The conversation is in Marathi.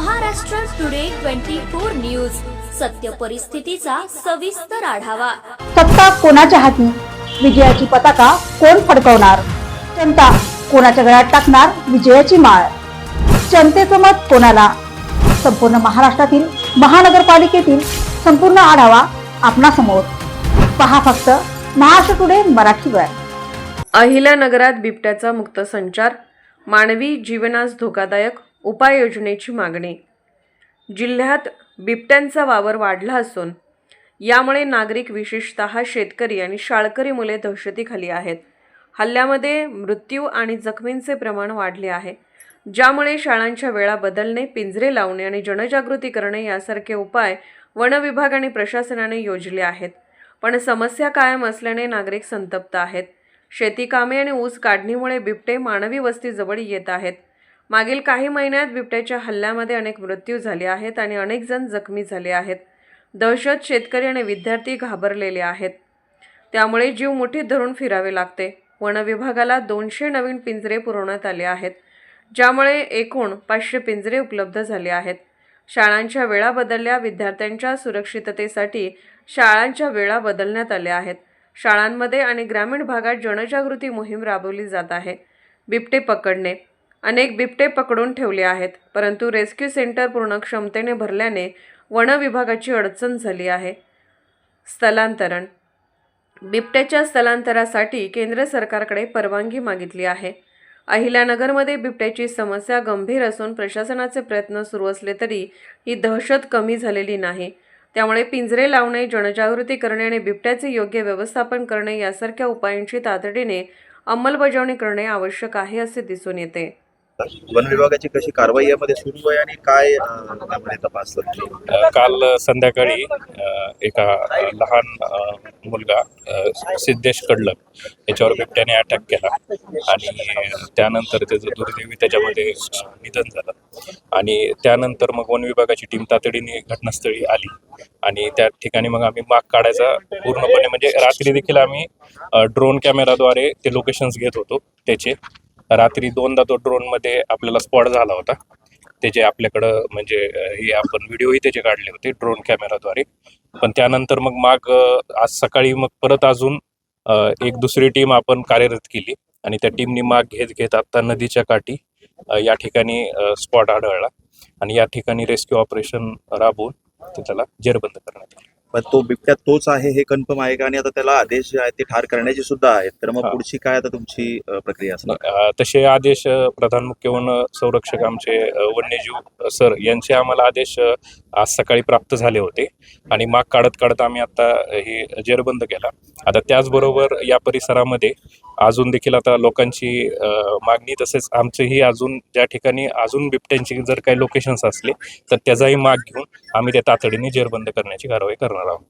Maharashtra today twenty four news. सत्य परिस्थितीचा सविस्तर आढावा. सत्ता कोणाच्या हाती? विजयाची पताका कोण फडकवणार? जनता कोणाच्या गळ्यात टाकणार विजयाची माळ? जनतेचं मत कोणाला? संपूर्ण महाराष्ट्रातील महानगरपालिकेतील संपूर्ण आढावा आपणासमोर पहा फक्त महाराष्ट्र टुडे मराठीवर अहिल्यानगरात बिबट्याचा मुक्त संचार. मानवी जीवनास धोकादायक उपाययोजनेची मागणी. जिल्ह्यात बिबट्यांचा वावर वाढला असून यामुळे नागरिक विशेषत शेतकरी आणि शाळकरी मुले दहशतीखाली आहेत. हल्ल्यामध्ये मृत्यू आणि जखमींचे प्रमाण वाढले आहे. ज्यामुळे शाळांच्या वेळा बदलणे पिंजरे लावणे आणि जनजागृती करणे यासारखे उपाय वन विभाग आणि प्रशासनाने योजले आहेत. पण समस्या कायम असल्याने नागरिक संतप्त आहेत. शेती कामे आणि ऊस काढणीमुळे बिबटे मानवी वस्तीजवळ येत आहेत. मागील काही महिन्यात बिबट्याच्या हल्ल्यामध्ये अनेक मृत्यू झाले आहेत आणि अनेक जण जखमी झाले आहेत. दहशत शेतकरी आणि विद्यार्थी घाबरलेले आहेत. त्यामुळे जीव मुठीत धरून फिरावे लागते. वनविभागाला दोनशे नवीन पिंजरे पुरवण्यात आले आहेत ज्यामुळे एकूण पाचशे पिंजरे उपलब्ध झाले आहेत. शाळांच्या वेळा बदलल्या विद्यार्थ्यांच्या सुरक्षिततेसाठी शाळांच्या वेळा बदलण्यात आल्या आहेत. शाळांमध्ये आणि ग्रामीण भागात जनजागृती मोहीम राबवली जात आहे. बिबटे पकडणे अनेक बिबटे पकडून ठेवले आहेत परंतु रेस्क्यू सेंटर पूर्ण क्षमतेने भरल्याने वन विभागाची अडचण झाली आहे. स्थलांतरण. बिबट्याच्या स्थलांतरासाठी केंद्र सरकारकडे परवानगी मागितली आहे. अहिल्यानगरमध्ये बिबट्याची समस्या गंभीर असून प्रशासनाचे प्रयत्न सुरू असले तरी ही दहशत कमी झालेली नाही. त्यामुळे पिंजरे लावणे जनजागृती करणे आणि बिबट्याचे योग्य व्यवस्थापन करणे यासारख्या उपायांची तातडीने अंमलबजावणी करणे आवश्यक आहे असे दिसून येते. वन विभागाची कशी कारवाई यामध्ये सुरू आहे आणि काय यामध्ये तपास काल संध्याकाळी एका लहान मुलगा सिद्धेश कडलक याच्यावर बिबट्याने अटॅक केला. आणि त्यानंतर त्याचं दुर्दैवी त्याच्यामध्ये निधन झालं. आणि त्यानंतर मग वन विभागाची टीम तातडीने घटनास्थळी आली. आणि त्या ठिकाणी मग आम्ही माग काढायचा पूर्णपणे म्हणजे रात्री देखील आम्ही ड्रोन कॅमेराद्वारे ते लोकेशन्स घेत होतो त्याचे. रात्री दोनदा तो ड्रोनमध्ये आपल्याला स्पॉट झाला होता. त्याचे आपल्याकडं म्हणजे हे आपण व्हिडिओही त्याचे काढले होते ड्रोन कॅमेराद्वारे पण त्यानंतर मग माग आज सकाळी मग परत अजून एक दुसरी टीम आपण कार्यरत केली. आणि त्या टीमनी माग घेत घेत आत्ता नदीच्या काठी या ठिकाणी स्पॉट आढळला. आणि या ठिकाणी रेस्क्यू ऑपरेशन राबवून ते त्याला जेरबंद करण्यात आलं. पण तो बिबट्या तोच आहे हे कन्फर्म आहे का? आणि आता त्याला आदेश जे आहेत ते ठार करण्याचे सुद्धा आहेत. तर मग हा. पुढची काय आता तुमची अं, प्रक्रिया असणार? अ, तसे आदेश अ, प्रधान मुख्य वन संरक्षक आमचे अ, वन्यजीव अ, सर यांचे आम्हाला आदेश अ, आज सकाळी प्राप्त झाले होते. आणि माग काढत काढत आम्ही आता हे जेरबंद केला. आता त्याचबरोबर या परिसरामध्ये अजून देखील आता लोकांची मागणी तसेच आमचंही अजून ज्या ठिकाणी अजून बिबट्यांची जर काही लोकेशन्स असले तर त्याचाही माग घेऊन आम्ही ते तातडीने जेरबंद करण्याची कारवाई करणार आहोत.